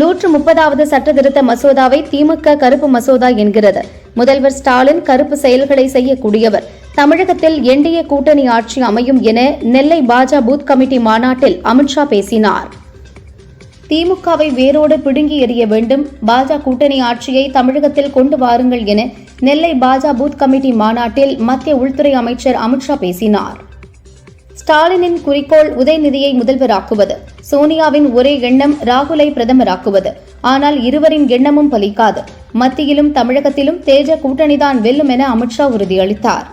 நூற்று முப்பதாவது சட்டத்திருத்த மசோதாவை திமுக கருப்பு மசோதா என்கிறது. முதல்வர் ஸ்டாலின் கருப்பு செயல்களை செய்யக்கூடியவர். தமிழகத்தில் என்டிஏ கூட்டணி ஆட்சி அமையும் என நெல்லை பாஜ பூத் கமிட்டி மாநாட்டில் அமித்ஷா பேசினார். திமுகவை வேரோடு பிடுங்கி எறிய வேண்டும். பாஜ கூட்டணி ஆட்சியை தமிழகத்தில் கொண்டு வாருங்கள் என நெல்லை பாஜ பூத் கமிட்டி மாநாட்டில் மத்திய உள்துறை அமைச்சர் அமித்ஷா பேசினார். ஸ்டாலினின் குறிக்கோள் உதயநிதியை முதல்வராக்குவது சோனியாவின் ஒரே எண்ணம் ராகுலை பிரதமராக்குவது. ஆனால் இருவரின் எண்ணமும் பலிக்காது. மத்தியிலும் தமிழகத்திலும் தேஜ கூட்டணிதான் வெல்லும் என அமித்ஷா உறுதியளித்தார்.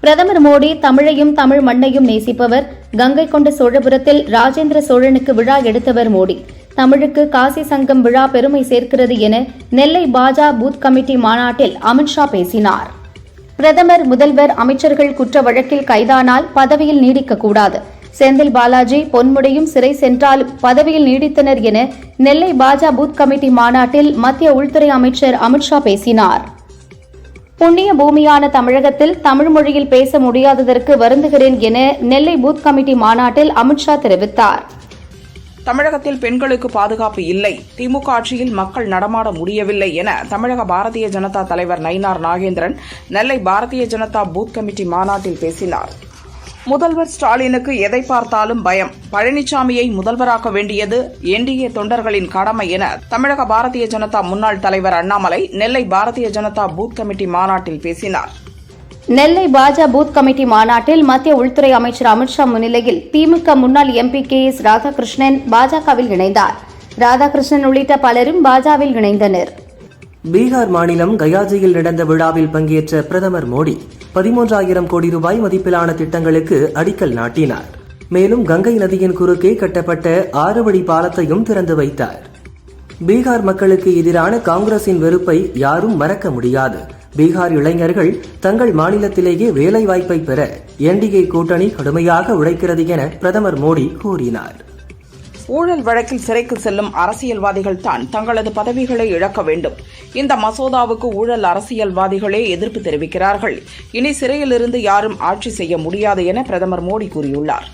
பிரதமர் மோடி தமிழையும் தமிழ் மண்ணையும் நேசிப்பவர் கங்கை கொண்ட சோழபுரத்தில் ராஜேந்திர சோழனுக்கு விழா எடுத்தவர் மோடி. தமிழுக்கு காசி சங்கம் விழா பெருமை சேர்க்கிறது என நெல்லை பாஜா பூத் கமிட்டி மாநாட்டில் அமித்ஷா பேசினார். பிரதமர் முதல்வர் அமைச்சர்கள் குற்ற வழக்கில் கைதானால் பதவியில் நீடிக்கக்கூடாது. செந்தில் பாலாஜி பொன்முடியும் சிறை சென்றாலும் பதவியில் நீடித்தனர் என நெல்லை பாஜா பூத் கமிட்டி மாநாட்டில் மத்திய உள்துறை அமைச்சர் அமித்ஷா பேசினார். புண்ணிய பூமியான தமிழகத்தில் தமிழ் மொழியில் பேச முடியாததற்கு வருந்துகிறேன் என நெல்லை பூத் கமிட்டி மாநாட்டில் அமித்ஷா தெரிவித்தார். தமிழகத்தில் பெண்களுக்கு பாதுகாப்பு இல்லை. திமுக ஆட்சியில் மக்கள் நடமாட முடியவில்லை என தமிழக பாரதிய ஜனதா தலைவர் நயினார் நாகேந்திரன் நெல்லை பாரதிய ஜனதா பூத் கமிட்டி மாநாட்டில் பேசினார். முதல்வர் ஸ்டாலினுக்கு எதை பார்த்தாலும் பயம். பழனிசாமியை முதல்வராக்க வேண்டியது என்டிஏ தொண்டர்களின் கடமை என தமிழக பாரதிய ஜனதா முன்னாள் தலைவர் அண்ணாமலை நெல்லை பாரதிய ஜனதா பூத் கமிட்டி மாநாட்டில் பேசினார். நெல்லை பாஜ பூத் கமிட்டி மாநாட்டில் மத்திய உள்துறை அமைச்சர் அமித்ஷா முன்னிலையில் திமுக முன்னாள் எம்பி கே எஸ் ராதாகிருஷ்ணன் பாஜகவில் இணைந்தார். ராதாகிருஷ்ணன் உள்ளிட்ட பலரும் பாஜவில் இணைந்தனர். பீகார் மாநிலம் கயாஜியில் நடந்த விழாவில் பங்கேற்ற பிரதமர் மோடி பதிமூன்றாயிரம் கோடி ரூபாய் மதிப்பிலான திட்டங்களுக்கு அடிக்கல் நாட்டினார். மேலும் கங்கை நதியின் குறுக்கே கட்டப்பட்ட ஆறு வழி பாலத்தையும் திறந்து வைத்தார். பீகார் மக்களுக்கு எதிரான காங்கிரசின் வெறுப்பை யாரும் மறக்க முடியாது. பீகார் இளைஞர்கள் தங்கள் மாநிலத்திலேயே வேலை வாய்ப்பை பெற என்டிஏ கூட்டணி கடுமையாக உழைக்கிறது என பிரதமர் மோடி கூறினார். ஊழல் வழக்கில் சிறைக்கு செல்லும் அரசியல்வாதிகள் தான் தங்களது பதவிகளை இழக்க வேண்டும். இந்த மசோதாவுக்கு ஊழல் அரசியல்வாதிகளே எதிர்ப்பு தெரிவிக்கிறார்கள். இனி சிறையிலிருந்து யாரும் ஆட்சி செய்ய முடியாது என பிரதமர் மோடி கூறியுள்ளார்.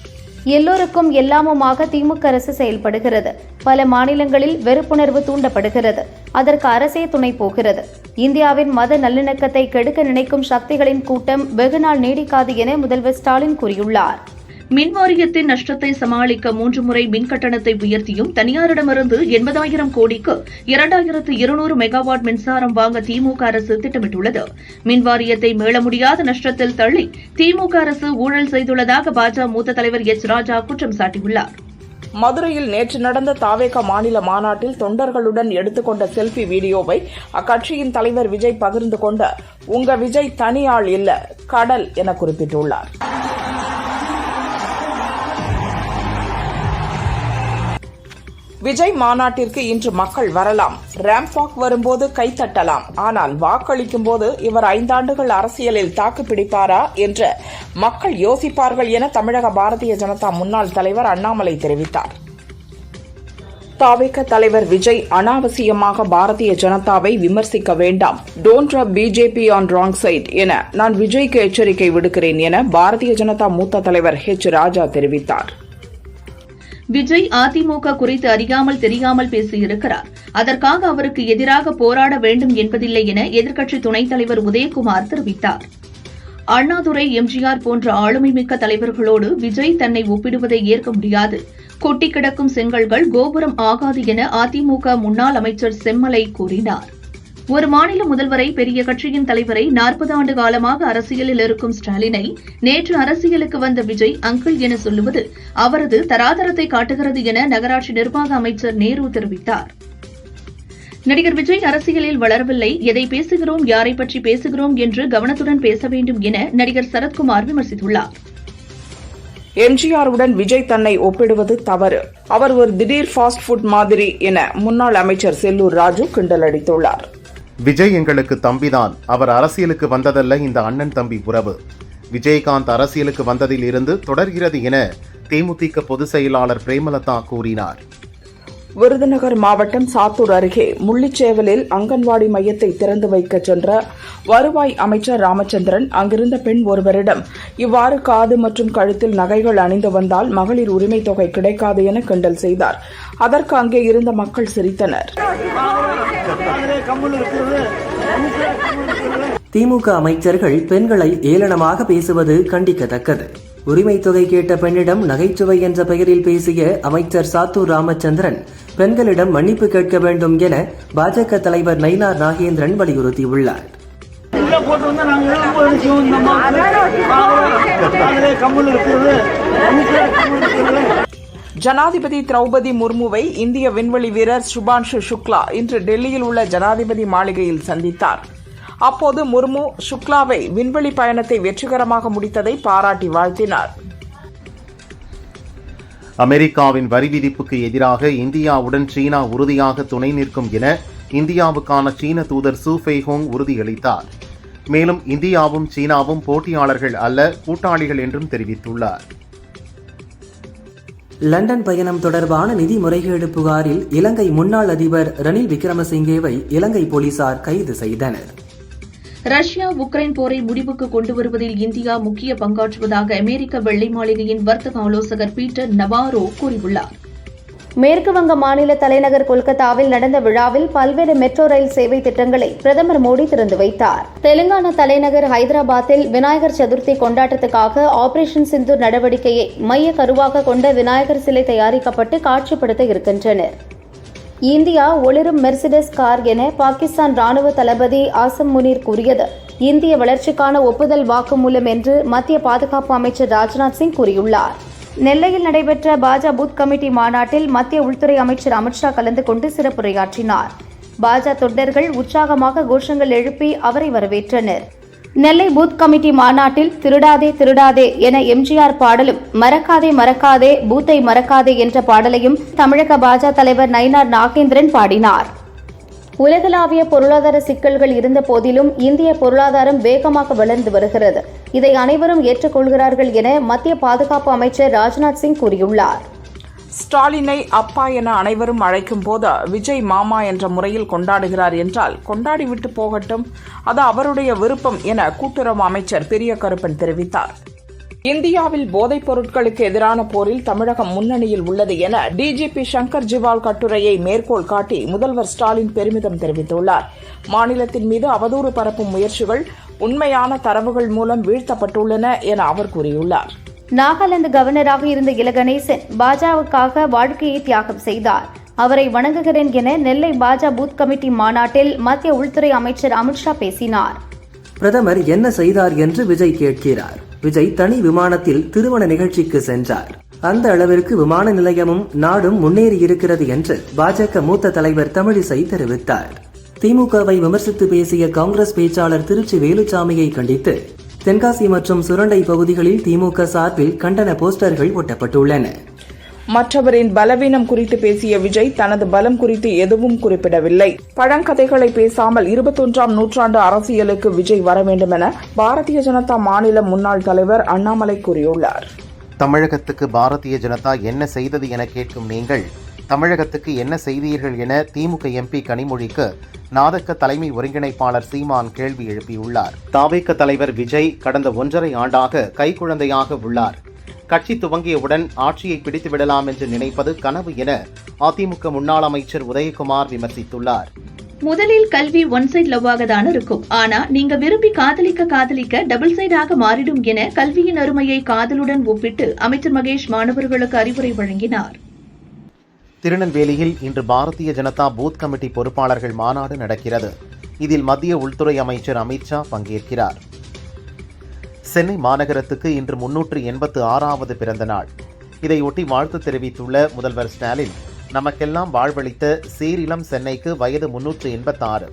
எல்லோருக்கும் எல்லாமுமாக திமுக அரசு செயல்படுகிறது. பல மாநிலங்களில் வெறுப்புணர்வு தூண்டப்படுகிறது. அதற்கு அரசே துணை போகிறது. இந்தியாவின் மத நல்லிணக்கத்தை கெடுக்க நினைக்கும் சக்திகளின் கூட்டம் வெகுநாள் நீடிக்காது என முதல்வர் ஸ்டாலின் கூறியுள்ளார். மின் வாரியத்தின் நஷ்டத்தை சமாளிக்க மூன்று முறை மின் கட்டணத்தை உயர்த்தியும் தனியாரிடமிருந்து எண்பதாயிரம் கோடிக்கு இரண்டாயிரத்து இருநூறு மெகாவாட் மின்சாரம் வாங்க திமுக அரசு திட்டமிட்டுள்ளது. மின் வாரியத்தை மீள முடியாத நஷ்டத்தில் தள்ளி திமுக அரசு ஊழல் செய்துள்ளதாக பாஜக மூத்த தலைவர் எச். ராஜா குற்றம் சாட்டியுள்ளார். மதுரையில் நேற்று நடந்த தாவேக மாநில மாநாட்டில் தொண்டர்களுடன் எடுத்துக்கொண்ட செல்ஃபி வீடியோவை அக்கட்சியின் தலைவர் விஜய் பகிர்ந்து கொண்ட உங்க விஜய் தனியாள் இல்ல கடல் என குறிப்பிட்டுள்ளார். விஜய் மாநாட்டிற்கு இன்று மக்கள் வரலாம். ரேம்பாக் வரும்போது கைத்தட்டலாம் ஆனால் வாக்களிக்கும் போது இவர் ஐந்தாண்டுகள் அரசியலில் தாக்கு பிடிப்பாரா என்று மக்கள் யோசிப்பார்கள் என தமிழக பாரதிய ஜனதா முன்னாள் தலைவர் அண்ணாமலை தெரிவித்தார். தாவேக தலைவர் விஜய் அனாவசியமாக பாரதிய ஜனதாவை விமர்சிக்க வேண்டாம். Don't rub BJP on wrong side என நான் விஜய்க்கு எச்சரிக்கை விடுக்கிறேன் என பாரதிய ஜனதா மூத்த தலைவர் ஹெச் ராஜா தெரிவித்தார். விஜய் அதிமுக குறித்து அறியாமல் தெரியாமல் பேசியிருக்கிறார். அதற்காக அவருக்கு எதிராக போராட வேண்டும் என்பதில்லை என எதிர்க்கட்சி துணைத் தலைவர் உதயகுமார் தெரிவித்தார். அண்ணாதுரை எம்ஜிஆர் போன்ற ஆளுமைமிக்க தலைவர்களோடு விஜய் தன்னை ஒப்பிடுவதை ஏற்க முடியாது. கொட்டி கிடக்கும் செங்கல்கள் கோபுரம் ஆகாது என அதிமுக முன்னாள் அமைச்சர் செம்மலை கூறினார். ஒரு மாநில முதல்வரை பெரிய கட்சியின் தலைவரை நாற்பது ஆண்டு காலமாக அரசியலில் இருக்கும் ஸ்டாலினை நேற்று அரசியலுக்கு வந்த விஜய் அங்கிள் என சொல்லுவது அவரது தராதரத்தை காட்டுகிறது என நகராட்சி நிர்வாக அமைச்சர் நேரு தெரிவித்தார். நடிகர் விஜய் அரசியலில் வளரவில்லை எதை பேசுகிறோம் யாரை பற்றி பேசுகிறோம் என்று கவனத்துடன் பேச வேண்டும் என நடிகர் சரத்குமார் விமர்சித்துள்ளார். எம்ஜிஆருடன் விஜய் தன்னை ஒப்பிடுவது தவறு. அவர் ஒரு திடீர் ஃபாஸ்ட் ஃபுட் மாதிரி என முன்னாள் அமைச்சர் செல்லூர் ராஜு கிண்டல் அடித்துள்ளார். விஜய் எங்களுக்கு தம்பிதான். அவர் அரசியலுக்கு வந்ததல்ல இந்த அண்ணன் தம்பி உறவு. விஜயகாந்த் அரசியலுக்கு வந்ததில் இருந்து தொடர்கிறது என தேமுதிக பொதுச் செயலாளர் பிரேமலதா கூறினார். விருதுநகர் மாவட்டம் சாத்தூர் அருகே முள்ளிச்சேவலில் அங்கன்வாடி மையத்தை திறந்து வைக்க சென்ற வருவாய் அமைச்சர் ராமச்சந்திரன் அங்கிருந்த பெண் ஒருவரிடம் இவ்வாறு காது மற்றும் கழுத்தில் நகைகள் அணிந்து வந்தால் மகளிர் உரிமைத் தொகை கிடைக்காது என கிண்டல் செய்தார். அதற்கு அங்கே இருந்த மக்கள் சிரித்தனர். திமுக அமைச்சர்கள் பெண்களை ஏளனமாக பேசுவது கண்டிக்கத்தக்கது. உரிமை தொகை கேட்ட பெண்ணிடம் நகைச்சுவை என்ற பெயரில் பேசிய அமைச்சர் சாத்தூர் ராமச்சந்திரன் பெண்களிடம் மன்னிப்பு கேட்க வேண்டும் என பாஜக தலைவர் நயினார் நாகேந்திரன் வலியுறுத்தியுள்ளார். ஜனாதிபதி திரௌபதி முர்முவை இந்திய விண்வெளி வீரர் சுபான்ஷு சுக்லா இன்று டெல்லியில் உள்ள ஜனாதிபதி மாளிகையில் சந்தித்தார். அப்போது முர்மு சுக்லாவை விண்வெளி பயணத்தை வெற்றிகரமாக முடித்ததை பாராட்டி வாழ்த்தினார். அமெரிக்காவின் வரி விதிப்புக்கு எதிராக இந்தியாவுடன் சீனா உறுதியாக துணை நிற்கும் என இந்தியாவுக்கான சீன தூதர் சூ ஃபெய்ஹோங் உறுதியளித்தார். மேலும் இந்தியாவும் சீனாவும் போட்டியாளர்கள் அல்ல கூட்டாளிகள் என்றும் தெரிவித்துள்ளார். லண்டன் பயணம் தொடர்பான நிதி முறைகேடு புகாரில் இலங்கை முன்னாள் அதிபர் ரணில் விக்ரமசிங்கேவை இலங்கை போலீசார் கைது செய்தனர். ரஷ்யா உக்ரைன் போரை முடிவுக்கு கொண்டு வருவதில் இந்தியா முக்கிய பங்காற்றுவதாக அமெரிக்க வெள்ளை மாளிகையின் வர்த்தக ஆலோசகர் பீட்டர் நவாரோ கூறியுள்ளார். மேற்கு வங்க மாநில தலைநகர் கொல்கத்தாவில் நடந்த விழாவில் பல்வேறு மெட்ரோ ரயில் சேவை திட்டங்களை பிரதமர் மோடி திறந்து வைத்தார். தெலுங்கானா தலைநகர் ஹைதராபாத்தில் விநாயகர் சதுர்த்தி கொண்டாட்டத்துக்காக ஆபரேஷன் சிந்தூர் நடவடிக்கையை மைய கருவாக கொண்ட விநாயகர் சிலை தயாரிக்கப்பட்டு காட்சிப்படுத்த இருக்கின்றனர். இந்தியா ஒளிரும் மெர்சிடஸ் கார் என பாகிஸ்தான் ராணுவ தளபதி ஆசம் முனீர் கூறியது. இந்திய வளர்ச்சிக்கான ஒப்புதல் வாக்குமூலம் என்று மத்திய பாதுகாப்பு அமைச்சர் ராஜ்நாத் சிங் கூறியுள்ளார். நெல்லையில் நடைபெற்ற பாஜ பூத் கமிட்டி மாநாட்டில் மத்திய உள்துறை அமைச்சர் அமித்ஷா கலந்து கொண்டு சிறப்புரையாற்றினார். பாஜ தொண்டர்கள் உற்சாகமாக கோஷங்கள் எழுப்பி அவரை வரவேற்றனர். நெல்லை பூத் கமிட்டி மாநாட்டில் திருடாதே திருடாதே என எம்ஜிஆர் பாடலும் மறக்காதே மறக்காதே பூத்தை மறக்காதே என்ற பாடலையும் தமிழக பாஜக தலைவர் நயினார் நாகேந்திரன் பாடினார். உலகளாவிய பொருளாதார சிக்கல்கள் இருந்த போதிலும் இந்திய பொருளாதாரம் வேகமாக வளர்ந்து வருகிறது. இதை அனைவரும் ஏற்றுக்கொள்கிறார்கள் என மத்திய பாதுகாப்பு அமைச்சர் ராஜ்நாத் சிங் கூறியுள்ளார். ஸ்டாலினை அப்பா என அனைவரும் அழைக்கும் போது விஜய் மாமா என்ற முறையில் கொண்டாடுகிறார் என்றால் கொண்டாடிவிட்டு போகட்டும். அது அவருடைய விருப்பம் என கூட்டுறவு அமைச்சர் பெரிய கருப்பன் தெரிவித்தார். இந்தியாவில் போதைப் பொருட்களுக்கு எதிரான போரில் தமிழகம் முன்னணியில் உள்ளது என டிஜிபி சங்கர் ஜிவால் கட்டுரையை மேற்கோள் காட்டி முதல்வர் ஸ்டாலின் பெருமிதம் தெரிவித்துள்ளார். மாநிலத்தின் மீது அவதூறு பரப்பும் முயற்சிகள் உண்மையான தரவுகள் மூலம் வீழ்த்தப்பட்டுள்ளன என அவர் கூறியுள்ளார். நாகாலாந்து கவர்னராக இருந்த இலகணேசன் பாஜகவுக்காக வாழ்க்கையை தியாகம் செய்தார். அவரை வணங்குகிறேன் என நெல்லை பாஜ பூத் கமிட்டி மாநாட்டில் மத்திய உள்துறை அமைச்சர் அமித்ஷா பேசினார். பிரதமர் என்ன செய்தார் என்று விஜய் கேட்கிறார். விஜய் தனி விமானத்தில் திருமண நிகழ்ச்சிக்கு சென்றார். அந்த அளவிற்கு விமான நிலையமும் நாடும் முன்னேறி இருக்கிறது என்று பாஜக மூத்த தலைவர் தமிழிசை தெரிவித்தார். திமுகவை விமர்சித்து பேசிய காங்கிரஸ் பேச்சாளர் திருச்சி வேலுச்சாமியை கண்டித்து தென்காசி மற்றும் சுரண்டை பகுதிகளில் திமுக சார்பில் கண்டன போஸ்டர்கள் ஒட்டப்பட்டுள்ளன. மற்றவரின் பலவீனம் குறித்து பேசிய விஜய் தனது பலம் குறித்து எதுவும் குறிப்பிடவில்லை. பழங்கதைகளை பேசாமல் இருபத்தொன்றாம் நூற்றாண்டு அரசியலுக்கு விஜய் வர வேண்டும் என பாரதிய ஜனதா மாநில முன்னாள் தலைவர் அண்ணாமலை கூறியுள்ளார். தமிழகத்துக்கு பாரதிய ஜனதா என்ன செய்தது என கேட்கும் நீங்கள் தமிழகத்துக்கு என்ன செய்தீர்கள் என திமுக எம்பி கனிமொழிக்கு நாதக்க தலைமை ஒருங்கிணைப்பாளர் சீமான் கேள்வி எழுப்பியுள்ளார். தாவேக்க தலைவர் விஜய் கடந்த ஒன்றரை ஆண்டாக கைக்குழந்தையாக உள்ளார். கட்சி துவங்கியவுடன் ஆட்சியை பிடித்து விடலாம் என்று நினைப்பது கனவு என அதிமுக முன்னாள் அமைச்சர் உதயகுமார் விமர்சித்துள்ளார். முதலில் கல்வி ஒன் சைட் லவ்வாக தான் இருக்கும். ஆனா நீங்க விரும்பி காதலிக்க காதலிக்க டபுள் சைடாக மாறிடும் என கல்வியின் அருமையை காதலுடன் ஒப்பிட்டு அமைச்சர் மகேஷ் மாணவர்களுக்கு அறிவுரை வழங்கினார். திருநெல்வேலியில் இன்று பாரதிய ஜனதா பூத் கமிட்டி பொறுப்பாளர்கள் மாநாடு நடக்கிறது. இதில் மத்திய உள்துறை அமைச்சர் அமித்ஷா பங்கேற்கிறார். சென்னை மாநகரத்துக்கு இன்று முன்னூற்று எண்பத்து ஆறாவது பிறந்த நாள். இதையொட்டி வாழ்த்து தெரிவித்துள்ள முதல்வர் ஸ்டாலின் நமக்கெல்லாம் வாழ்வளித்த சீரிளம் சென்னைக்கு வயது முன்னூற்று எண்பத்தாறு.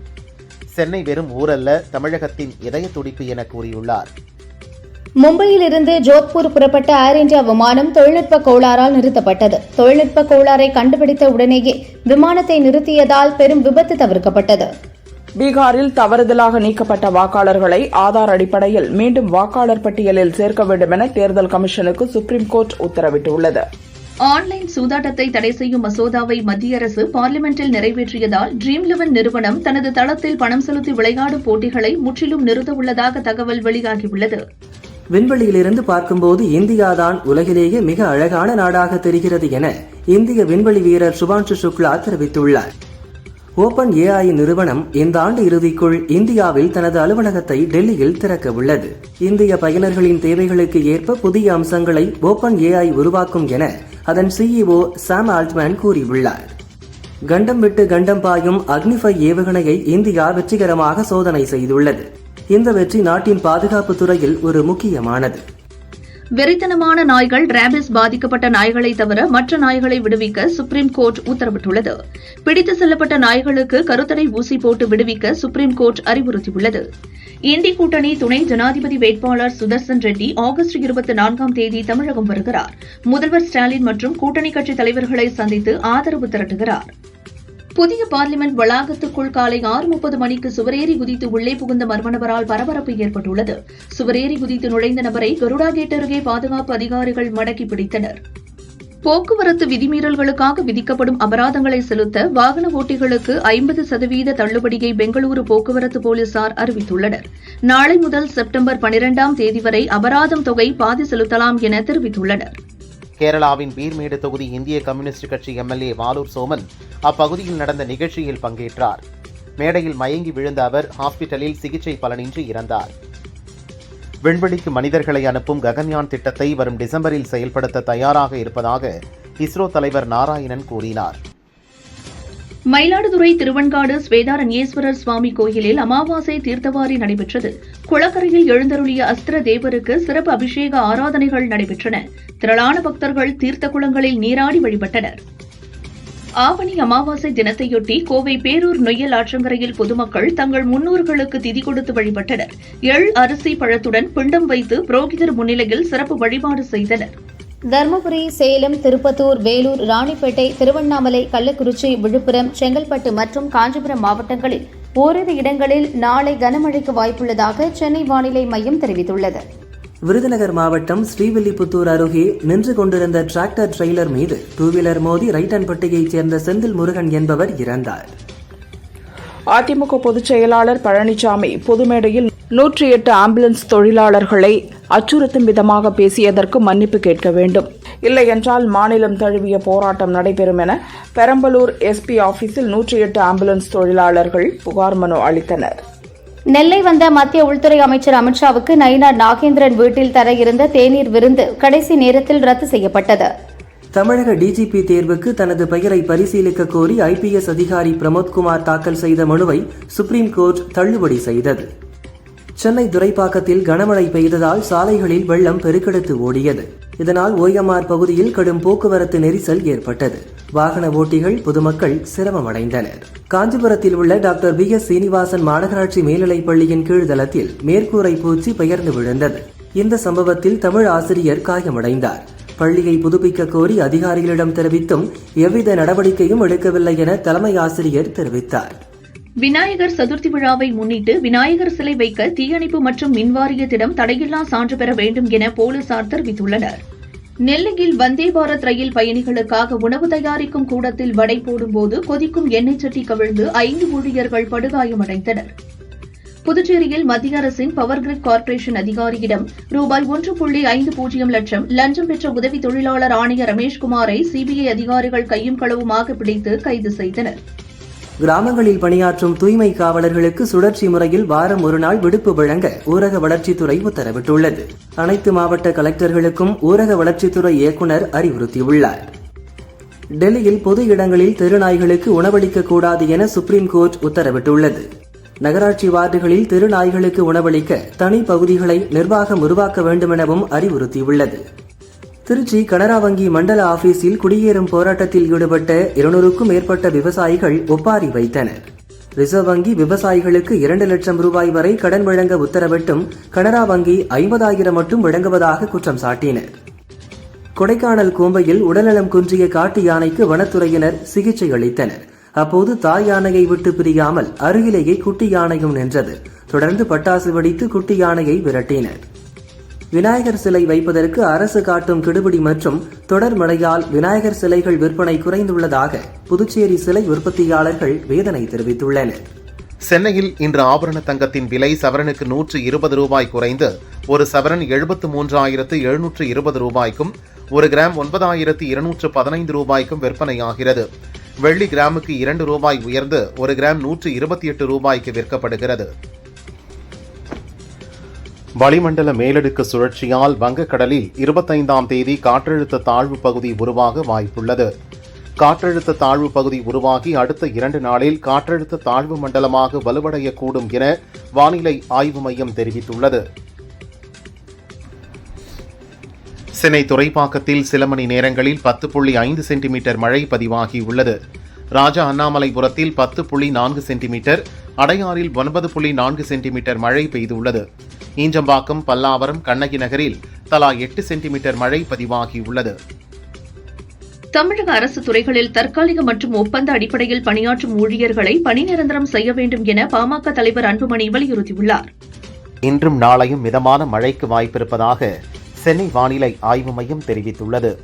சென்னை வெறும் ஊரல்ல தமிழகத்தின் இதய துடிப்பு என கூறியுள்ளார். மும்பையிலிருந்து ஜோத்பூர் புறப்பட்ட ஏர் இந்தியா விமானம் தொழில்நுட்ப கோளாறால் நிறுத்தப்பட்டது. தொழில்நுட்ப கோளாறை கண்டுபிடித்த உடனேயே விமானத்தை நிறுத்தியதால் பெரும் விபத்து தவிர்க்கப்பட்டது. பீகாரில் தவறுதலாக நீக்கப்பட்ட வாக்காளர்களை ஆதார் அடிப்படையில் மீண்டும் வாக்காளர் பட்டியலில் சேர்க்க வேண்டும் என தேர்தல் கமிஷனுக்கு சுப்ரீம் கோர்ட் உத்தரவிட்டுள்ளது. ஆன்லைன் சூதாட்டத்தை தடை செய்யும் மசோதாவை மத்திய அரசு பார்லிமெண்டில் நிறைவேற்றியதால் ட்ரீம் லெவன் நிறுவனம் தனது தளத்தில் பணம் செலுத்தி விளையாடும் போட்டிகளை முற்றிலும் நிறுத்த உள்ளதாக தகவல் வெளியாகியுள்ளது. விண்வெளியிலிருந்து பார்க்கும்போது இந்தியாதான் உலகிலேயே மிக அழகான நாடாக தெரிகிறது என இந்திய விண்வெளி வீரர் சுபான்ஷு சுக்லா தெரிவித்துள்ளார். ஓபன் ஏஐ நிறுவனம் இந்த ஆண்டு இறுதிக்குள் இந்தியாவில் தனது அலுவலகத்தை டெல்லியில் திறக்க உள்ளது. இந்திய பயனர்களின் தேவைகளுக்கு ஏற்ப புதிய அம்சங்களை ஓபன் ஏஐ உருவாக்கும் என அதன் சிஇஓ சாம் ஆல்ட்மேன் கூறியுள்ளார். கண்டம் விட்டு கண்டம் பாயும் அக்னிஃபை ஏவுகணையை இந்தியா வெற்றிகரமாக சோதனை செய்துள்ளது. இந்த வெற்றி நாட்டின் பாதுகாப்பு துறையில் ஒரு முக்கியமானது. வெறித்தனமான நாய்கள் ரேபிஸ் பாதிக்கப்பட்ட நாய்களை தவிர மற்ற நாய்களை விடுவிக்க சுப்ரீம் கோர்ட் உத்தரவிட்டுள்ளது. பிடித்து செல்லப்பட்ட நாய்களுக்கு கருத்தடை ஊசி போட்டு விடுவிக்க சுப்ரீம் கோர்ட் அறிவுறுத்தியுள்ளது. இந்தி கூட்டணி துணை ஜனாதிபதி வேட்பாளர் சுதர்சன் ரெட்டி ஆகஸ்ட் இருபத்தி நான்காம் தேதி தமிழகம் வருகிறார். முதல்வர் ஸ்டாலின் மற்றும் கூட்டணி கட்சி தலைவர்களை சந்தித்து ஆதரவு திரட்டுகிறாா் புதிய பார்லிமெண்ட் வளாகத்துக்குள் காலை ஆறு முப்பது மணிக்கு சுவரேறி குதித்து உள்ளே புகுந்த மர்ம நபரால் பரபரப்பு ஏற்பட்டுள்ளது. சுவரேறி குதித்து நுழைந்த நபரை கருடா கேட் அருகே பாதுகாப்பு அதிகாரிகள் மடக்கி பிடித்தனர். போக்குவரத்து விதிமீறல்களுக்காக விதிக்கப்படும் அபராதங்களை செலுத்த வாகன ஓட்டிகளுக்கு ஐம்பது சதவீத தள்ளுபடியை பெங்களூரு போக்குவரத்து போலீசார் அறிவித்துள்ளனர். நாளை முதல் செப்டம்பர் பனிரெண்டாம் தேதி வரை அபராதம் தொகை பாதி செலுத்தலாம் என தெரிவித்துள்ளனா் கேரளாவின் பீர்மேடு தொகுதி இந்திய கம்யூனிஸ்ட் கட்சி எம்எல்ஏ வாலூர் சோமன் அப்பகுதியில் நடந்த நிகழ்ச்சியில் பங்கேற்றார். மேடையில் மயங்கி விழுந்த அவர் ஹாஸ்பிட்டலில் சிகிச்சை பலனின்றி இறந்தார். விண்வெளிக்கு மனிதர்களை அனுப்பும் ககன்யான் திட்டத்தை வரும் டிசம்பரில் செயல்படுத்த தயாராக இருப்பதாக இஸ்ரோ தலைவர் நாராயணன் கூறினார். மயிலாடுதுறை திருவன்காடு ஸ்வேதாரண்யேஸ்வரர் சுவாமி கோயிலில் அமாவாசை தீர்த்தவாரி நடைபெற்றது. குளக்கரையில் எழுந்தருளிய அஸ்திர தேவருக்கு சிறப்பு அபிஷேக ஆராதனைகள் நடைபெற்றன. திரளான பக்தர்கள் தீர்த்த குளங்களில் நீராடி வழிபட்டனர். ஆவணி அமாவாசை தினத்தையொட்டி கோவை பேரூர் நொய்யல் ஆற்றங்கரையில் பொதுமக்கள் தங்கள் முன்னோர்களுக்கு திதி கொடுத்து வழிபட்டனர். எள் அரிசி பழத்துடன் பிண்டம் வைத்து புரோகிதர் முன்னிலையில் சிறப்பு வழிபாடு செய்தனர். தருமபுரி சேலம் திருப்பத்தூர் வேலூர் ராணிப்பேட்டை திருவண்ணாமலை கள்ளக்குறிச்சி விழுப்புரம் செங்கல்பட்டு மற்றும் காஞ்சிபுரம் மாவட்டங்களில் ஓரிரு இடங்களில் நாளை கனமழைக்கு வாய்ப்புள்ளதாக சென்னை வானிலை மையம் தெரிவித்துள்ளது. விருதுநகர் மாவட்டம் ஸ்ரீவில்லிபுத்தூர் அருகே நின்று கொண்டிருந்த டிராக்டர் ட்ரெய்லர் மீது டூ வீலர் மோதி ரைட்டன்பட்டியைச் சேர்ந்த செந்தில் முருகன் என்பவர் இறந்தார். அதிமுக பொதுச் செயலாளர் பழனிசாமி பொதுமேடையில் நூற்றி எட்டு ஆம்புலன்ஸ் தொழிலாளர்களை அச்சுறுத்தும் விதமாக பேசியதற்கு மன்னிப்பு கேட்க வேண்டும். இல்லை என்றால் மாநிலம் தழுவிய போராட்டம் நடைபெறும் என பெரம்பலூர் எஸ்பி ஆபீஸில் நூற்றி எட்டு ஆம்புலன்ஸ் தொழிலாளர்கள் புகார் மனு அளித்தனர். நெல்லை வந்த மத்திய உள்துறை அமைச்சர் அமித்ஷாவுக்கு நயினார் நாகேந்திரன் வீட்டில் தர இருந்த தேநீர் விருந்து கடைசி நேரத்தில் ரத்து செய்யப்பட்டது. தமிழக டிஜிபி தேர்வுக்கு தனது பெயரை பரிசீலிக்க கோரி ஐபிஎஸ் அதிகாரி பிரமோத்குமார் தாக்கல் செய்த மனுவை சுப்ரீம் கோர்ட் தள்ளுபடி செய்தது. சென்னை துரைப்பாக்கத்தில் கனமழை பெய்ததால் சாலைகளில் வெள்ளம் பெருக்கெடுத்து ஓடியது. இதனால் ஓஎம்ஆர் பகுதியில் கடும் போக்குவரத்து நெரிசல் ஏற்பட்டது. வாகன ஓட்டிகள் பொதுமக்கள் சிரமமடைந்தனர். காஞ்சிபுரத்தில் உள்ள டாக்டர் பி எஸ் சீனிவாசன் மாநகராட்சி மேல்நிலைப் பள்ளியின் கீழ்தளத்தில் மேற்கூரை பூச்சி பெயர்ந்து விழுந்தது. இந்த சம்பவத்தில் தமிழ் ஆசிரியர் காயமடைந்தார். பள்ளியை புதுப்பிக்க கோரி அதிகாரிகளிடம் தெரிவித்தும் எவ்வித நடவடிக்கையும் எடுக்கவில்லை என தலைமை ஆசிரியர் தெரிவித்தார். விநாயகர் சதுர்த்தி விழாவை முன்னிட்டு விநாயகர் சிலை வைக்க தீயணைப்பு மற்றும் மின்வாரியத்திடம் தடையில்லா சான்று பெற வேண்டும் என போலீசார் தெரிவித்துள்ளனர். நெல்லையில் வந்தே பாரத் ரயில் பயணிகளுக்காக உணவு தயாரிக்கும் கூடத்தில் வடை போடும்போது கொதிக்கும் எண்ணெய் சட்டி கவிழ்ந்து ஐந்து ஊழியர்கள் படுகாயமடைந்தனா் புதுச்சேரியில் மத்திய அரசின் பவர் கிரிட் கார்ப்பரேஷன் அதிகாரியிடம் ரூபாய் ஒன்று புள்ளி ஐந்து பூஜ்ஜியம் லட்சம் லஞ்சம் பெற்ற உதவி தொழிலாளர் ஆணையர் ரமேஷ்குமாரை சிபிஐ அதிகாரிகள் கையும் களவுமாக பிடித்து கைது செய்தனர். கிராமங்களில் பணியாற்றும் தூய்மை காவலர்களுக்கு சுழற்சி முறையில் வாரம் ஒரு நாள் விடுப்பு வழங்க ஊரக வளர்ச்சித்துறை உத்தரவிட்டுள்ளது. அனைத்து மாவட்ட கலெக்டர்களுக்கும் ஊரக வளர்ச்சித்துறை இயக்குநர் அறிவுறுத்தியுள்ளார். டெல்லியில் பொது இடங்களில் தெருநாய்களுக்கு உணவளிக்க கூடாது என சுப்ரீம் கோர்ட் உத்தரவிட்டுள்ளது. நகராட்சி வார்டுகளில் தெருநாய்களுக்கு உணவளிக்க தனி பகுதிகளை நிர்வாகம் உருவாக்க வேண்டுமெனவும் அறிவுறுத்தியுள்ளது. திருச்சி கனரா வங்கி மண்டல ஆபீஸில் குடியேறும் போராட்டத்தில் ஈடுபட்ட இருநூறுக்கும் மேற்பட்ட விவசாயிகள் ஒப்பாரி வைத்தனர். ரிசர்வ் வங்கி விவசாயிகளுக்கு இரண்டு லட்சம் ரூபாய் வரை கடன் வழங்க உத்தரவிட்டும் கனரா வங்கி ஐம்பதாயிரம் மட்டும் வழங்குவதாக குற்றம் சாட்டினர். கொடைக்கானல் கோம்பையில் உடல்நலம் குன்றிய காட்டு யானைக்கு வனத்துறையினர் சிகிச்சை அளித்தனர். அப்போது தாய் யானையை விட்டு பிரியாமல் அருகிலேயே குட்டி யானையும் நின்றது. தொடர்ந்து பட்டாசு வெடித்து குட்டி யானையை விரட்டினர். விநாயகர் சிலை வைப்பதற்கு அரசு காட்டும் கெடுபிடி மற்றும் தொடர் மழையால் விநாயகர் சிலைகள் விற்பனை குறைந்துள்ளதாக புதுச்சேரி சிலை உற்பத்தியாளர்கள் வேதனை தெரிவித்துள்ளனர். சென்னையில் இன்று ஆபரண தங்கத்தின் விலை சவரனுக்கு நூற்று இருபது ரூபாய் குறைந்து ஒரு சவரன் எழுபத்து மூன்றாயிரத்து எழுநூற்று இருபது ரூபாய்க்கும் ஒரு கிராம் ஒன்பதாயிரத்து இருநூற்று பதினைந்து ரூபாய்க்கும் விற்பனையாகிறது. வெள்ளி கிராமுக்கு இரண்டு ரூபாய் உயர்ந்து ஒரு கிராம் நூற்று இருபத்தி எட்டு ரூபாய்க்கு விற்கப்படுகிறது. வளிமண்டல மேலடுக்கு சுழற்சியால் வங்கக்கடலில் இருபத்தைந்தாம் தேதி காற்றழுத்த தாழ்வு பகுதி உருவாக வாய்ப்புள்ளது. காற்றழுத்த தாழ்வு பகுதி உருவாகி அடுத்த இரண்டு நாளில் காற்றழுத்த தாழ்வு மண்டலமாக வலுவடையக்கூடும் என வானிலை ஆய்வு மையம் தெரிவித்துள்ளது. சென்னை துறைப்பாக்கத்தில் சில மணி நேரங்களில் பத்து புள்ளி ஐந்து சென்டிமீட்டர் மழை பதிவாகியுள்ளது ராஜா அண்ணாமலைபுரத்தில் பத்து புள்ளி நான்கு சென்டிமீட்டர் அடையாறில் ஒன்பது புள்ளி நான்கு சென்டிமீட்டர் மழை பெய்துள்ளது. ஈஞ்சம்பாக்கம் பல்லாவரம் கண்ணகி நகரில் தலா எட்டு சென்டிமீட்டர் மழை பதிவாகியுள்ளது தமிழக அரசு துறைகளில் தற்காலிக மற்றும் ஒப்பந்த அடிப்படையில் பணியாற்றும் ஊழியர்களை பணி நிரந்தரம் செய்ய வேண்டும் என பாமக தலைவர் அன்புமணி வலியுறுத்தியுள்ளார். இன்றும் நாளையும் மிதமான மழைக்கு வாய்ப்பிருப்பதாக சென்னை வானிலை ஆய்வு மையம் தெரிவித்துள்ளது.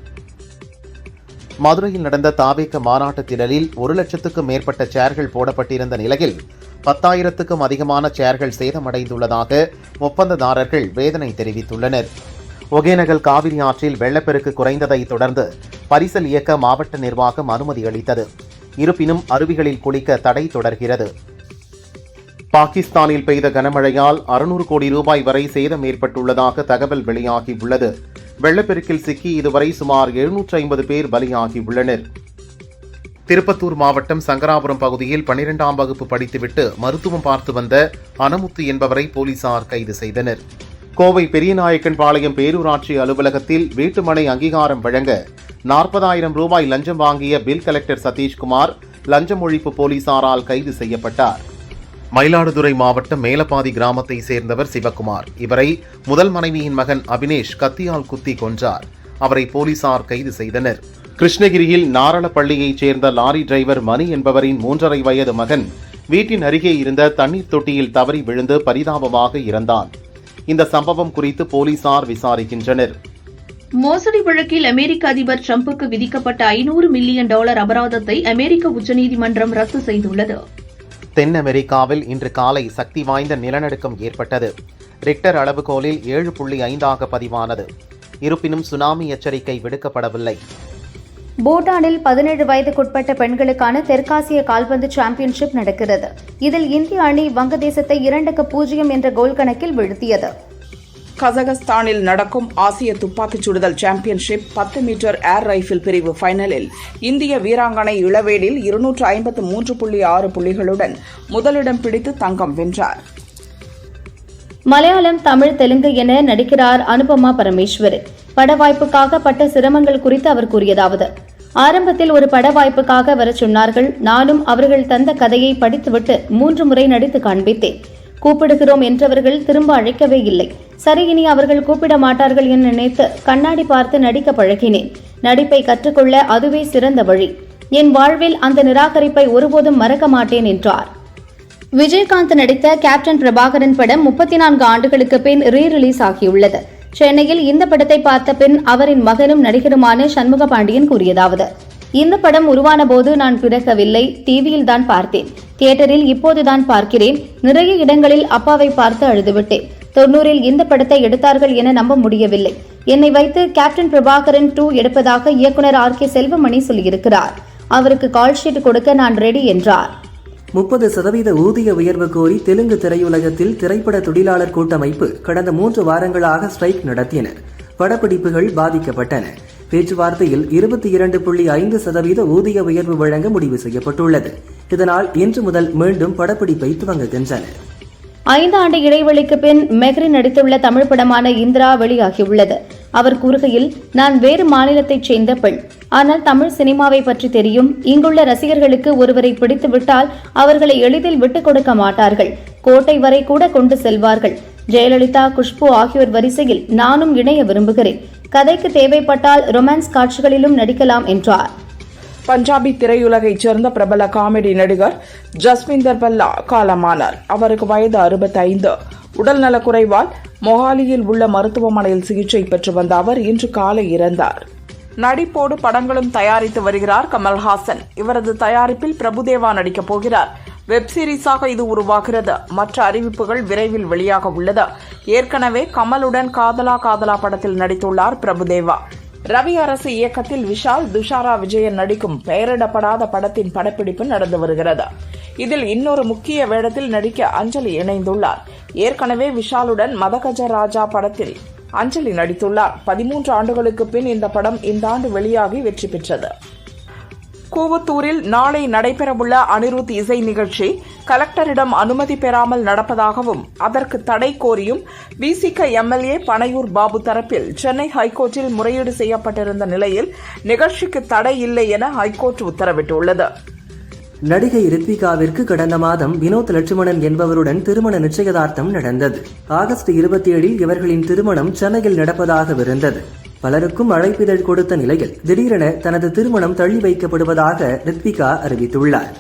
மதுரையில் நடந்த தாவேக்க மாநாட்டுத் திடலில் ஒரு லட்சத்துக்கும் மேற்பட்ட சேர்கள் போடப்பட்டிருந்த நிலையில் பத்தாயிரத்துக்கும் அதிகமான சேர்கள் சேதமடைந்துள்ளதாக ஒப்பந்ததாரர்கள் வேதனை தெரிவித்துள்ளனர். ஒகேனகல் காவிரி ஆற்றில் வெள்ளப்பெருக்கு குறைந்ததை தொடர்ந்து பரிசல் இயக்க மாவட்ட நிர்வாகம் அனுமதி அளித்தது. இருப்பினும் அருவிகளில் குளிக்க தடை தொடர்கிறது. பாகிஸ்தானில் பெய்த கனமழையால் அறுநூறு கோடி ரூபாய் வரை சேதம் ஏற்பட்டுள்ளதாக தகவல் வெளியாகியுள்ளது. வெள்ளப்பெருக்கில் சிக்கி இதுவரை சுமார் எழுநூற்றி ஐம்பது பேர் பலியாகியுள்ளனர். திருப்பத்தூர் மாவட்டம் சங்கராபுரம் பகுதியில் பனிரெண்டாம் வகுப்பு படித்துவிட்டு மருத்துவம் பார்த்து வந்த அனமுத்து என்பவரை போலீசார் கைது செய்தனர். கோவை பெரியநாயக்கன் பாளையம் பேரூராட்சி அலுவலகத்தில் வீட்டுமனை அங்கீகாரம் வழங்க நாற்பதாயிரம் ரூபாய் லஞ்சம் வாங்கிய பில் கலெக்டர் சதீஷ்குமார் லஞ்சம் ஒழிப்பு போலீசாரால் கைது செய்யப்பட்டார். மயிலாடுதுறை மாவட்டம் மேலப்பாதி கிராமத்தை சேர்ந்தவர் சிவகுமார். இவரை முதல் மனைவியின் மகன் அபினேஷ் கத்தியால் குத்தி கொன்றார். அவரை போலீசார் கைது செய்தனர். கிருஷ்ணகிரியில் நாரணப்பள்ளியைச் சேர்ந்த லாரி டிரைவர் மணி என்பவரின் மூன்றரை வயது மகன் வீட்டின் அருகே இருந்த தண்ணீர் தொட்டியில் தவறி விழுந்து பரிதாபமாக இறந்தான். இந்த சம்பவம் குறித்து போலீசார் விசாரிக்கின்றனர். மோசடி வழக்கில் அமெரிக்க அதிபர் டிரம்புக்கு விதிக்கப்பட்ட ஐநூறு மில்லியன் டாலர் அபராதத்தை அமெரிக்க உச்சநீதிமன்றம் ரத்து செய்துள்ளது. தென் அமெரிக்காவில் இன்று காலை சக்தி வாய்ந்த நிலநடுக்கம் ஏற்பட்டது. ரிக்டர் அளவுகோலில் ஏழு புள்ளி ஐந்தாக பதிவானது. இருப்பினும் சுனாமி எச்சரிக்கை விடுக்கப்படவில்லை. பூட்டானில் பதினேழு வயதுக்குட்பட்ட பெண்களுக்கான தெற்காசிய கால்பந்து சாம்பியன்ஷிப் நடக்கிறது. இதில் இந்திய அணி வங்கதேசத்தை இரண்டுக்கு பூஜ்ஜியம் என்ற கோல் கணக்கில் வீழ்த்தியது. கசகஸ்தானில் நடக்கும் ஆசிய துப்பாக்கிச் சுடுதல் சாம்பியன்ஷிப் பத்து மீட்டர் ஏர் ரைஃபிள் பிரிவு ஃபைனலில் இந்திய வீராங்கனை இளவேடில் இருநூற்று ஐம்பத்து மூன்று புள்ளி ஆறு புள்ளிகளுடன் முதலிடம் பிடித்து தங்கம் வென்றார். மலையாளம் தமிழ் தெலுங்கு என நடிக்கிறார் அனுபமா பரமேஸ்வரி. பட வாய்ப்புக்காக பட்ட சிரமங்கள் குறித்து அவர் கூறியதாவது. ஆரம்பத்தில் ஒரு பட வாய்ப்புக்காக வரச் சொன்னார்கள் நானும் அவர்கள் தந்த கதையை படித்துவிட்டு மூன்று முறை நடித்து காண்பித்தேன். கூப்பிடுகிறோம் என்றவர்கள் திரும்ப அழைக்கவே இல்லை. சரி இனி அவர்கள் கூப்பிட மாட்டார்கள் என நினைத்து கண்ணாடி பார்த்து நடிக்க பழகினேன். நடிப்பை கற்றுக்கொள்ள அதுவே சிறந்த வழி. என் வாழ்வில் அந்த நிராகரிப்பை ஒருபோதும் மறக்க மாட்டேன் என்றார். விஜயகாந்த் நடித்த கேப்டன் பிரபாகரன் படம் முப்பத்தி நான்கு ஆண்டுகளுக்கு பின் ரீ ரிலீஸ் ஆகியுள்ளது. சென்னையில் இந்த படத்தை பார்த்த பின் அவரின் மகனும் நடிகருமான சண்முக பாண்டியன் கூறியதாவது இந்த படம் உருவான போது நான் பிறக்கவில்லை. டிவியில் தான் பார்த்தேன். தியேட்டரில் இப்போதுதான் பார்க்கிறேன். நிறைய இடங்களில் அப்பாவை பார்த்து அழுதுவிட்டேன். தொண்ணூறில் இந்த படத்தை எடுத்தார்கள் என நம்ப முடியவில்லை. என்னை வைத்து கேப்டன் பிரபாகரன் டூ எடுப்பதாக இயக்குனர் ஆர். கே. செல்வமணி சொல்லியிருக்கிறார். அவருக்கு கால் ஷீட் கொடுக்க நான் ரெடி என்றார். முப்பது சதவீத ஊதிய உயர்வு கோரி தெலுங்கு திரையுலகத்தில் திரைப்பட தொழிலாளர் கூட்டமைப்பு கடந்த மூன்று வாரங்களாக ஸ்ட்ரைக் நடத்தினர் படப்பிடிப்புகள் பாதிக்கப்பட்டன. பேச்சுவார்த்தையில் இருபத்தி இரண்டு புள்ளி ஐந்து சதவீத ஊதிய உயர்வு வழங்க முடிவு செய்யப்பட்டுள்ளது. இதனால் இன்று முதல் மீண்டும் படப்பிடிப்பை துவங்குகின்றனர். ஐந்து ஆண்டு இடைவெளிக்கு பின் மெஹ்ரி நடித்துள்ள தமிழ் படமான இந்திரா வெளியாகியுள்ளது. அவர் கூறுகையில் நான் வேறு மாநிலத்தைச் சேர்ந்த பெண். ஆனால் தமிழ் சினிமாவை பற்றி தெரியும். இங்குள்ள ரசிகர்களுக்கு ஒருவரை பிடித்துவிட்டால் அவர்களை எளிதில் விட்டுக் கொடுக்க மாட்டார்கள். கோட்டை வரை கூட கொண்டு செல்வார்கள். ஜெயலலிதா குஷ்பு ஆகியோர் வரிசையில் நானும் இணைய விரும்புகிறேன். கதைக்கு தேவைப்பட்டால் ரொமான்ஸ் காட்சிகளிலும் நடிக்கலாம் என்றார். பஞ்சாபி திரையுலகைச் சேர்ந்த பிரபல காமெடி நடிகர் ஜஸ்விந்தர் பல்லா காலமானார். அவருக்கு வயது அறுபத்தைந்து. உடல்நலக்குறைவால் மொஹாலியில் உள்ள மருத்துவமனையில் சிகிச்சை பெற்று வந்த அவர் இன்று காலை இறந்தார். நடிப்போடு படங்களும் தயாரித்து வருகிறார் கமல்ஹாசன். இவரது தயாரிப்பில் பிரபுதேவா நடிக்கப் போகிறார். வெப் சீரிஸாக இது உருவாகிறது. மற்ற அறிவிப்புகள் விரைவில் வெளியாக உள்ளது. ஏற்கனவே கமலுடன் காதலா காதலா படத்தில் நடித்துள்ளார் பிரபுதேவா. ரவி அரசு இயக்கத்தில் விஷால் துஷாரா விஜயன் நடிக்கும் பெயரிடப்படாத படத்தின் படப்பிடிப்பு நடந்து வருகிறது. இதில் இன்னொரு முக்கிய வேடத்தில் நடிக்க அஞ்சலி இணைந்துள்ளார். ஏற்கனவே விஷாலுடன் மதகஜ ராஜா படத்தில் அஞ்சலி நடித்துள்ளார். பதிமூன்று ஆண்டுகளுக்கு பின் இந்த படம் இந்த ஆண்டு வெளியாகி வெற்றி பெற்றது. கூவத்தூரில் நாளை நடைபெறவுள்ள அனிருத் இசை நிகழ்ச்சி கலெக்டரிடம் அனுமதி பெறாமல் நடப்பதாகவும் அதற்கு தடை கோரியும் விசிக எம்எல்ஏ பனையூர் பாபு தரப்பில் சென்னை ஹைகோர்ட்டில் முறையீடு செய்யப்பட்டிருந்த நிலையில் நிகழ்ச்சிக்கு தடை இல்லை என ஹைகோர்ட் உத்தரவிட்டுள்ளது. நடிகை ரித்விகாவிற்கு கடந்த மாதம் வினோத் லட்சுமணன் என்பவருடன் திருமண நிச்சயதார்த்தம் நடந்தது. ஆகஸ்ட் இருபத்தி ஏழில் இவர்களின் திருமணம் சென்னையில் நடப்பதாகவிருந்தது பலருக்கும் அழைப்பிதழ் கொடுத்த நிலையில் திடீரென தனது திருமணம் தள்ளி வைக்கப்படுவதாக ரித்விகா அறிவித்துள்ளார்.